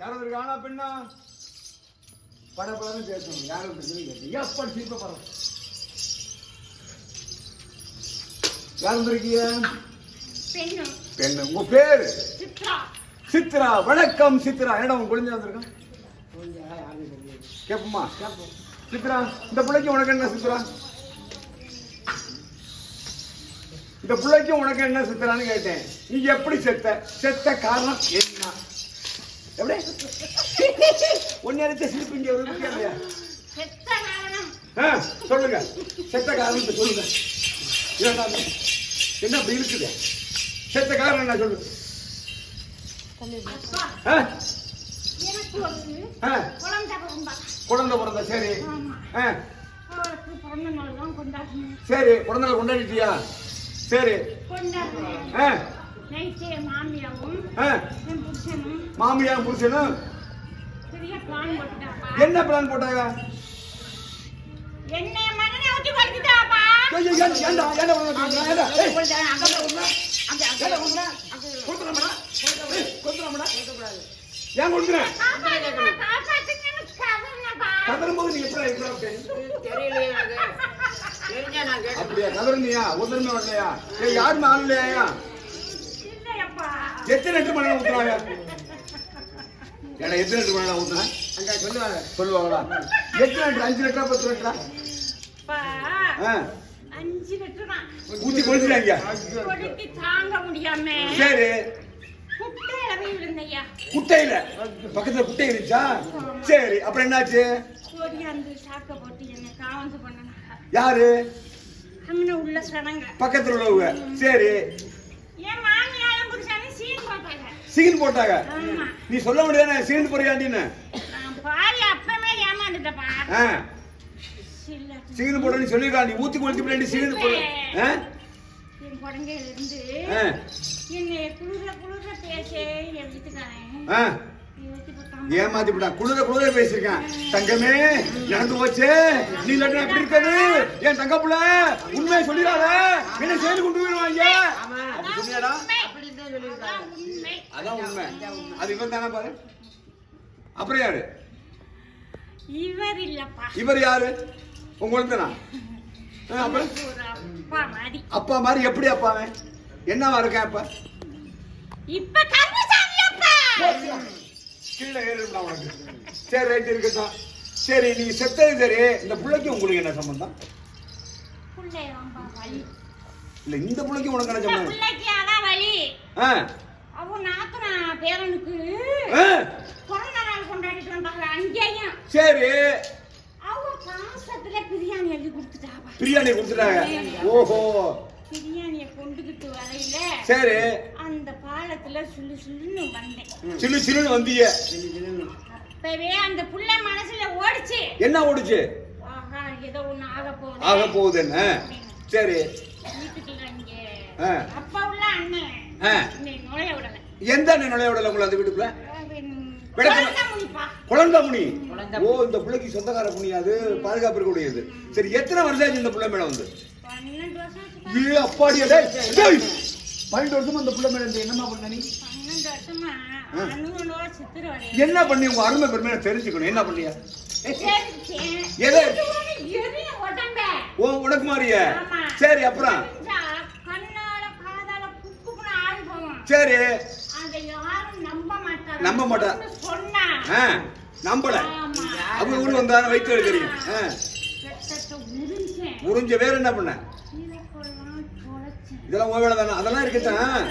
யாராவது இருக்கு ஆனா பெண்ணா? படப்படன்னு பேசணும். யாரும் இருக்குன்னு கேட்டு. எப்ப சீப்ப படம் யார் வந்திருக்கீங்க? பெண்ணு. உங்க பேரு? சித்ரா. சித்ரா. வணக்கம் சித்ரா. என்னடா உங்க குழந்தை வந்திருக்கான் கேப்பமா சித்ரா இந்த பிள்ளைக்கு உனக்கு என்ன சித்ரா? இந்த பிள்ளைக்கு உனக்கு என்ன சித்ரான்னு கேட்டேன். நீ எப்படி செத்த? செத்த காரணம் என்ன? எப்படி ஒன்னு அடிச்ச சிரிப்பு இங்க ஒரு இல்லையா? ஆ, சொல்லுங்க. செத்த காரணத்தை சொல்லுங்க? என்ன அப்படி இருக்குது? செத்த காரணம் என்ன சொல்லு அப்பா ஆ? எனக்கு ஒரு ஆ, குழந்தை பிறந்தா சரி. சரி பிறந்த நாள் கொண்டாடிட்டியா? சரி. மாமியா புருஷனும் பெரிய பிளான் போட்டுட்டாப்பா. என்ன பிளான் போட்டாங்க? ஏன்- கொடுக்குறேன் காப்பாத்துங்க, காப்பாத்துங்கன்னு கதறினப்பா. கதறும் போது நீங்க எப்படி எப்படி? தெரியலையே அப்படியா கதறுனியா? ஒருத்தருமே வரலையா? ஏய் யாருமே ஆள் இல்லையா? இல்லையப்பா. எத்தனை லிட்டர் மணி ஊத்துறாங்க? ஏடா எத்தனை லிட்டர் மணி ஊத்துறேன் சொல்லுவாங்க சொல்லுவாங்களா எத்தனை லிட்டர்? அஞ்சு லிட்டரா பத்து லிட்டரா. ஊத்தி கொடுத்துட்டாங்க சரி. குட்டையில பக்கத்துல குட்டை இருந்துச்சா? சரி அப்புறம் என்னாச்சு. யாரு. பக்கத்துல உள்ளவங்க. சரி என் மாமியாரும் புருஷனும் சீன் போட்டாங்க. சீன் போட்டாங்க. நீ சொல்ல முடியாது சீன் போறியாண்டின்னு. சீன் போடுறேன்னு சொல்லிருக்கா நீ ஊத்தி கொடுத்து பின்னாடி சீன் போடு. ஆ? என் குழந்தையில இருந்து. ஆ, என்னை குளிர குளிர பேச என் வீட்டுக்காரன். ஏமாத்தி விட்டான் குளிர குளிர பேசியிருக்கான். தங்கமே நடந்து போச்சு. நீ இல்லாட்டி எப்படி இருக்குது? என் தங்க புள்ள? உண்மையை சொல்லிடாத. என்ன செய்து கொண்டு போயிருவாங்க அதான் உண்மை. அது இவன் தானே பாரு? அப்புறம் யாரு? இவர் இல்லப்பா. இவர் யாரு? உங்க குழந்தைனா அப்புறம்? அப்பா மாதிரி. அப்பா மாதிரி எப்படி அப்பாவன் என்னவா இருக்கேன் அப்ப? இப்ப கருமசாமி அப்பா. கீழே ஏறிடும்டா உனக்கு. சரி ரைட் இருக்கட்டும். சரி நீ செத்தது சரி. இந்த பிள்ளைக்கு உங்களுக்கு என்ன சம்பந்தம்? இல்ல இந்த பிள்ளைக்கு உனக்கு என்ன இந்த சம்பந்தம்? பிள்ளைக்கு அதான் வலி. ஆ. அவ நாத்தனா பேரனுக்கு பிறந்த நாள் கொண்டாடிட்டு வந்தாங்க அங்கேயும். சரி. அவ பாசத்துல பிரியாணி எழுதி கொடுத்துட்டாவா பிரியாணி கொடுத்துட்டாங்க. ஓஹோ. பிரியாணியை கொண்டுகிட்டு வரையில சரி. அந்த பாலத்துல சுள்ளு சுள்ளுன்னு வந்தேன். சிலு சிலுன்னு வந்தீங்க அப்பவே அந்த புள்ள மனசுல ஓடிச்சு. என்ன ஓடுச்சு? ஆஹா ஏதோ ஒண்ணு ஆக போகுது. ஆக போகுது என்ன? சரி எந்த அண்ணன் நுழைய விடல உங்களை அந்த வீட்டுக்குள்ள அவன் விடல. குழந்தை முனிப்பா. குழந்தை முனி குழந்தை ஓ இந்த பிள்ளைக்கு சொந்தக்கார முனி அது பாதுகாப்பு இருக்கக்கூடியது சரி எத்தனை வருஷம் ஆச்சு இந்த பிள்ளை மேல வந்து. ஏ டேய். பன்னெண்டு வருஷமா இந்த பிள்ளை மேல இருந்து என்னமா பண்ண நீ. என்ன பண்ணி உங்க அருமை பெருமை எனக்கு தெரிஞ்சுக்கணும் என்ன பண்ணியா. எது? ஓ உனக்கு ஆமா. சரி அப்புறம். சரி நம்ப மாட்டாங்க. நம்ப மாட்டா. சொன்னா. ஆ நம்பல. அவங்க ஊர் வந்தாலும் வைத்து தெரியும். உறிஞ்ச வேற என்ன பண்ண. இதெல்லாம் உன் வேலை தானே அதெல்லாம் இருக்கட்டும்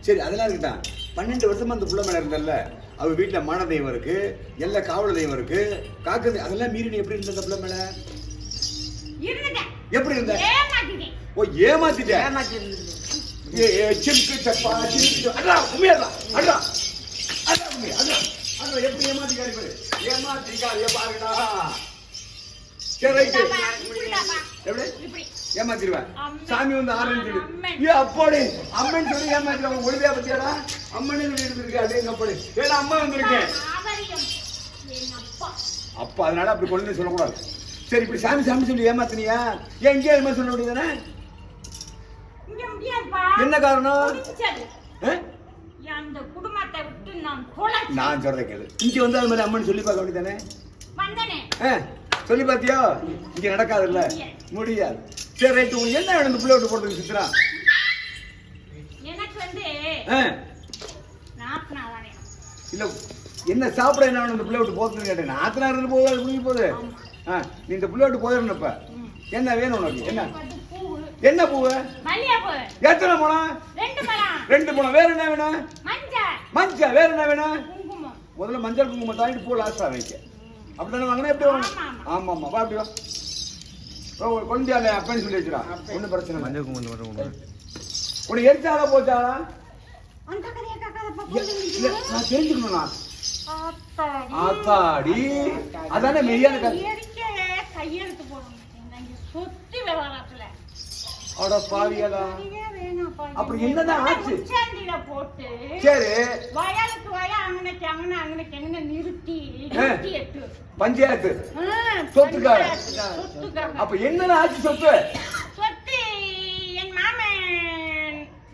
சரி அதெல்லாம் இருக்கட்டும் பன்னெண்டு வருஷமா அந்த புள்ள மேல இருந்தல்ல அவ வீட்டுல மான தெய்வம் இருக்கு எல்லா காவல் தெய்வம் இருக்கு. காக்கு அதெல்லாம் மீறி நீ எப்படி இருந்த புள்ள மேல. எப்படி இருந்த? ஏமாத்திட்டேன். ஓ ஏமாத்திட்ட? ஏமாத்தி இருந்தது ஏ ஏ, சிம்கு சப்பா சிம்கு அடா உண்மையா உண்மையா? அடா அடா எப்படி ஏமாத்திக்காரி பாரு ஏமாத்திக்காரிய பாருடா சரி. எப்படி. ஏமாத்திடுவேன். சாமி வந்து ஆரஞ்சு. ஏ அப்பாடி. அம்மன் சொல்லி ஏமாத்திடுவாங்க ஒழுதியா பத்தியாடா? அம்மனே சொல்லி இருக்கு அதே அப்பாடி. ஏன்னா அம்மா வந்திருக்கேன் அப்பா. அதனால அப்படி கொண்டு சொல்லக்கூடாது. சரி இப்படி சாமி சாமி சொல்லி ஏமாத்தினியா? ஏன் இங்கே ஏமா சொல்ல முடியாதுப்பா. என்ன காரணம்? நான் சொல்றேன் கேளு. இங்க வந்து அது மாதிரி அம்மன் சொல்லி பார்க்க வேண்டியதானே சொல்லி பார்த்தியோ? இங்க நடக்காதுல்ல. முடியாது. சரி ரைட்டு உங்களுக்கு என்ன வேணும்? பிள்ளை விட்டு போடுறதுக்கு சித்ரா. எனக்கு வந்து. இல்ல என்ன சாப்பிட என்ன வேணும்? இந்த பிள்ளை விட்டு போறதுன்னு கேட்டேன். ஆத்தனா இருந்து போகுது அது முடிஞ்சு போகுது ஆ, நீ இந்த பிள்ளை விட்டு போயிடணும் இப்ப. ம். என்ன வேணும் உனக்கு? என்ன? என்ன பூவு எத்தனை பழம் ரெண்டு பழம், வேற என்ன வேணும் மஞ்சள், மஞ்சள். வேற என்ன வேணும். முதல்ல மஞ்சள் குங்குமம் தாங்கிட்டு பூ லாஸ்டா வைக்க. அப்படிதானே வாங்கினா? எப்படி வாங்க ஆமா, ஆமா. அப்படி வா. கொண்டு அந்த அப்பன்னு சொல்லி வச்சுடா ஒன்றும் பிரச்சனை மஞ்சள் குங்குமம் மட்டும் கொடுங்க. உனக்கு இல்ல, போதும். நான் ஆத்தாடி. அதானே மெய்யான கையெழுத்து போடணும். சொத்து விவகாரத்துல. அட பாவியலா. அப்புறம் என்னதான் ஆச்சு? உச்சாண்டியில போட்டு சரி வயலுக்கு வயல் அங்கனைக்கு அங்கன அங்கனைக்கு அங்கன நிறுத்தி பஞ்சாயத்து சொத்துக்காக. அப்ப என்னதான் ஆச்சு சொத்து? சொத்து என் மாமன்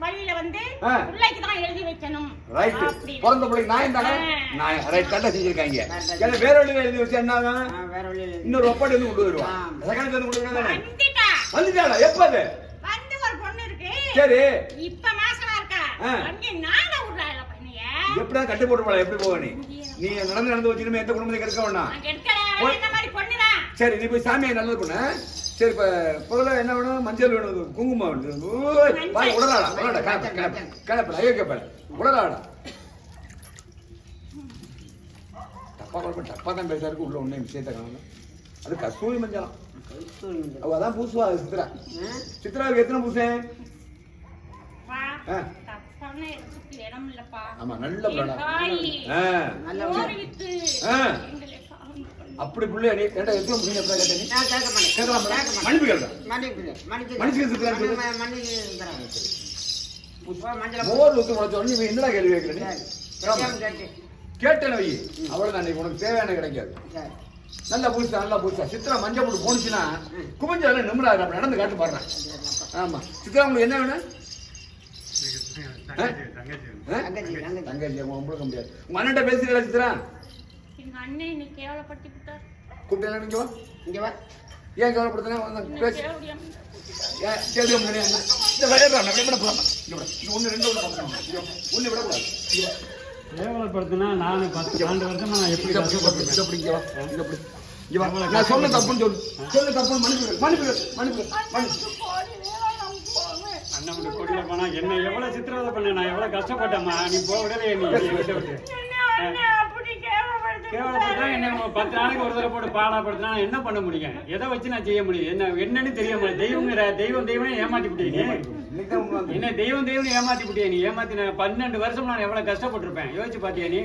வழியில வந்து. பிள்ளைக்கு தான் எழுதி வைக்கணும். ரைட். பிறந்த பிள்ளைக்கு நாயம் தானே. நாயம் ரைட் கரெக்டா செஞ்சிருக்காங்க. ஏன்னா வேற வழியில எழுதி வச்சு என்ன வேற வழியில. இன்னொரு ஒப்பாடி வந்து கொண்டு வருவா ஆ. செகண்ட் வந்து கொண்டு வருவா தானே வந்துட்டா. வந்துட்டாளா? எப்ப அது? வந்து ஒரு பொண்ணு இருக்கு. சரி. இப்ப மாசமா இருக்கா. அங்கே நாட விடுறாள் பையனைய. எப்படா கட்டு போட்டு போல எப்படி போவ நீ? நீ நடந்து நடந்து வச்சுக்கணுமே எந்த குடும்பத்தை கெடுக்க வேண்டாம் அங்க எடுக்கல இந்த மாதிரி பொண்ணுதான் சரி நீ போய் சாமியை நல்லது பண்ண சரி இப்ப முதல்ல என்ன வேணும்? மஞ்சள் வேணும் குங்குமம் வேணும். ஓய், வாய் உடலாடா உடலாடா கணப்பு கணப்பு ஐயோ கேப்ப உடலாடா தப்பா குழப்பம் தப்பா தான் பேசாருக்கு உள்ள ஒண்ணே விஷயத்த காணும் அது கஸ்தூரி மஞ்சளாம். அவ அதான் பூசுவா சித்ரா? சித்ராவுக்கு எத்தனை பூசேன் ஆமா நல்ல காய் ஆ. நல்ல அப்படி பிள்ளை நீ ஏண்டா எத்தனை பூசேன் எப்படா கேட்ட நீ? நான் கேட்க மாட்டேன். கேட்க மாட்டேன். மன்னிப்பு கேட்கலாம் மன்னிப்பு இல்லை. மன்னிச்சு- மன்னிச்சு இருக்கிறான்னு சொல்லு. மன்னி- மன்னிச்சு தரேன். புஷ்பா மஞ்சளை மோர் ஊத்து முளைச்ச உடனே இவன் என்னடா கேள்வி கேட்கிற நீ? கேட்டு. கேட்டேன் வை. அவ்வளவுதான் நீ உனக்கு தேவையான கிடைக்காது. நல்லா பூசா நல்லா பூசா. சித்ரா மஞ்சள் போட்டு போனுச்சுன்னா குமிஞ்சால நிம்மடா அப்படி நடந்து காட்டு பாடுறேன் ஆமா. சித்ரா உங்களுக்கு என்ன வேணும்? தங்கச்சி, தங்கச்சி. உங்களுக்கு முடியாது உங்க அண்ணன்ட்ட பேசுறீங்களா சித்ரா? எங்க அண்ணன் இன்னைக்கு கேவலப்படுத்தி விட்டார் கூப்பிட்டு நீங்க வா இங்க வா. ஏன் கவலைப்படுத்தினா வந்து பேசு. ஏன் கேள்வி முடியாது இந்த அப்படி பண்ண போறான் இங்க விட ஒண்ணு ரெண்டு ஒண்ணு பார்க்கணும் இங்க ஒண்ணு விடக்கூடாது இங்க வா. கேவலப்படுத்தினா நான் பத்து பன்னெண்டு வருஷமா நான் எப்படி இங்க அப்படி, இங்க வா. இங்க அப்படி. இங்க வா. நான் சொன்ன தப்புன்னு சொல்லு சொன்ன தப்புன்னு மன்னிப்பு. மன்னிப்பு. மன்னிப்பு. மன்னிப்பு. அண்ணன் கொடியில போனா என்ன எவ்வளவு சித்திரவதை பண்ண நான் எவ்வளவு கஷ்டப்பட்டேம்மா நீ போக விடலையே நீ என்னை விட்டு விட்டு என்ன? உங்க பத்து நாளைக்கு ஒரு தடவை போட்டு பாடாப்படுத்தினா என்ன பண்ண முடியும்? எதை வச்சு நான் செய்ய முடியும்? என்ன என்னன்னு தெரிய முடியும் தெய்வம் தெய்வம் தெய்வம் ஏமாத்தி வந்து. என்ன தெய்வம் தெய்வம் ஏமாத்தி விட்டியே நீ? ஏமாத்தி நான் பன்னெண்டு வருஷம் நான் எவ்வளவு கஷ்டப்பட்டிருப்பேன். யோசிச்சு பாத்தியா நீ?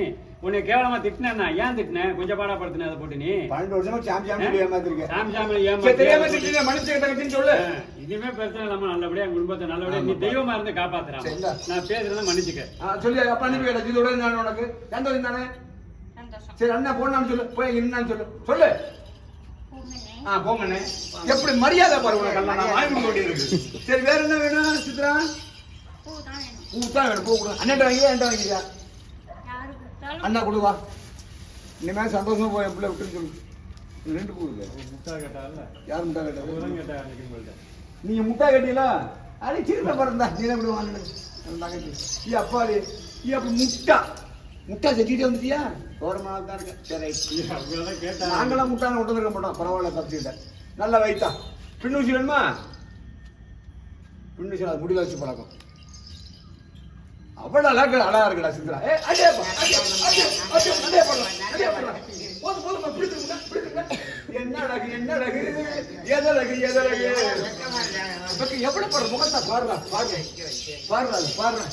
உன்னை கேவலமா திட்டினா ஏன் திட்டின? கொஞ்சம் பாடாப்படுத்தின அதை போட்டு நீ? பன்னெண்டு வருஷமா சாம் சாம் சொல்லி ஏமாத்திருக்கேன். சாமி சாமி சரி, தெரியாம ஏமாத்தி திட்டினேன், மன்னிச்சு தங்கச்சின்னு சொல்லு இனிமே பிரச்சனை இல்லாம நல்லபடியா குடும்பத்தை நல்லபடியா நீ தெய்வமா இருந்து காப்பாத்துறான். நான் பேசுறத மன்னிச்சுக்க. சொல்லி அப்ப அனுப்பி இதோட நான் உனக்கு. சந்தோஷம் தானே. சரி அண்ணா போனான்னு சொல்லு. போய் என்னன்னு சொல்லு. சொல்லு. ஆ போங்கண்ணே. எப்படி மரியாதை பாரு உனக்கு எல்லாம். நான் வாங்கி கொடுக்க வேண்டியிருக்கு சரி வேற என்ன வேணும் சித்ரா. பூ தான் வேணும். பூ கொடு. அண்ணன் வாங்கியா என்கிட்ட கொடுத்தாலும் அண்ணா கொடுவா இனிமே சந்தோஷமா போய் பிள்ளை விட்டுன்னு சொல்லு. ரெண்டு பூ இல்லை முட்டா கேட்டால? யார் முட்டா கேட்டா. நீங்க முட்டா கட்டிங்களா? அது சின்ன பிறந்தா நீ தான் கூட வாங்கினது? ஈ அப்பாடி. ஈ அப்படி முட்டா. முட்டா செஞ்சுட்டே வந்துட்டியா ஓரமாக தான் இருக்கேன் சரி கேட்டா நாங்களாம் முட்டான விட்டு இருக்க மாட்டோம் பரவாயில்ல தப்பிச்சுட்டேன் நல்லா வைத்தா பின்னூசி வேணுமா பின்னூசி அது முடியல வச்சு பழக்கம் அவ்வளவு அழகு அழகா இருக்குடா சிந்திரா ஏ அடே அடே, பண்ணலாம், அடே பண்ணலாம். போதும், போதும், என்ன அழகு என்ன அழகு எதழகு எதழகு எப்படி எவ்வளவு பாரு முகத்தா பாருடா பாருங்க பாருடா பாருடா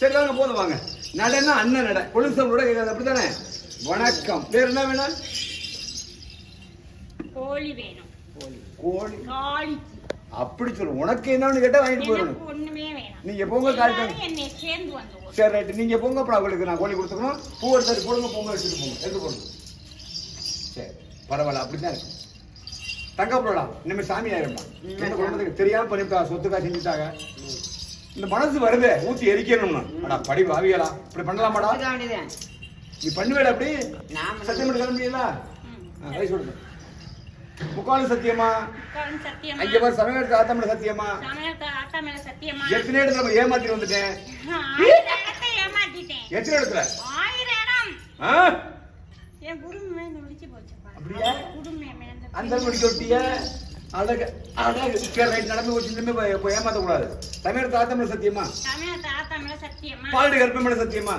சரி வாங்க போதும் வாங்க நடனா அண்ணன் நட. கொலுசம் கூட கேட்காது அப்படித்தானே? வணக்கம். வேற என்ன வேணும் கோழி வேணும். கோழி. காளி. அப்படி சொல்லு. உனக்கு என்னன்னு கேட்டா வாங்கிட்டு போயிடணும் ஒண்ணுமே வேணாம். நீங்க போங்க எல்லாரும் என்னை சேர்ந்து வந்து ஒரு சரி ரைட்டு. நீங்க போங்க அப்புறம் அவங்களுக்கு நான் கோழி கொடுத்துக்கணும். பூ எடுத்து போடுங்க பொங்க எடுத்துட்டு போங்க. எடுத்து போடுங்க சரி பரவாயில்ல அப்படிதான் இருக்கு. தங்க போடா இனிமே சாமி ஆயிருமா என்ன குடும்பத்துக்கு தெரியாம பண்ணிவிட்டா சொத்துக்கா செஞ்சுட்டாங்க. இந்த மனசு வருதே ஊத்தி எரிக்கணும்னா. அடா படி வாவியலா இப்படி பண்ணலாமாடா. நீ பண்ணுவேடா அப்படி. நாம சத்தியம் பண்ணி கிளம்பிடல ம். வயசு கொடுங்க முக்கால் சத்தியமா? உட்கார்ந்து சத்தியமா? அங்க பாரு சமயத்தை ஆத்தா மேல சத்தியமா? எத்தனை இடத்துல ஏமாத்தி வந்துட்டேன்? எத்தனை இடத்துல? அப்படியா? அந்த முடிக்க ஒட்டிய அழகு நடந்து போச்சு இனிமே போய் போய் ஏமாத்த கூடாது. சமயத்து ஆத்தமட சத்தியமா? சமயத்தை ஆத்தா மேல சத்தியமா? பாலடி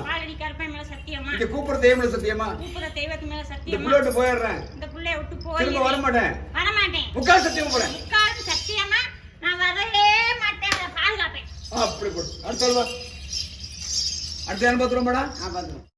பாலடி கருப்பை மேல சத்தியமா? இங்க கூப்பிடுற தெய்வம் சத்தியமா? கூப்பிட தெய்வத்து மேல இந்த சத்தியமா? புள்ளோட்டு போயிடுறேன். இந்த புள்ளைய விட்டு திரும்ப வர போய் மாட்டேன் முக்கால் சத்தியம் போறேன். முக்கால் சத்தியமா? நான் வரவே மாட்டேன் பாதுகாப்பேன். அப்படி போடு. அடுத்த ஆள் வா அடுத்த அனுபவம் மேடம் ஆ, பாத்துக்கோ.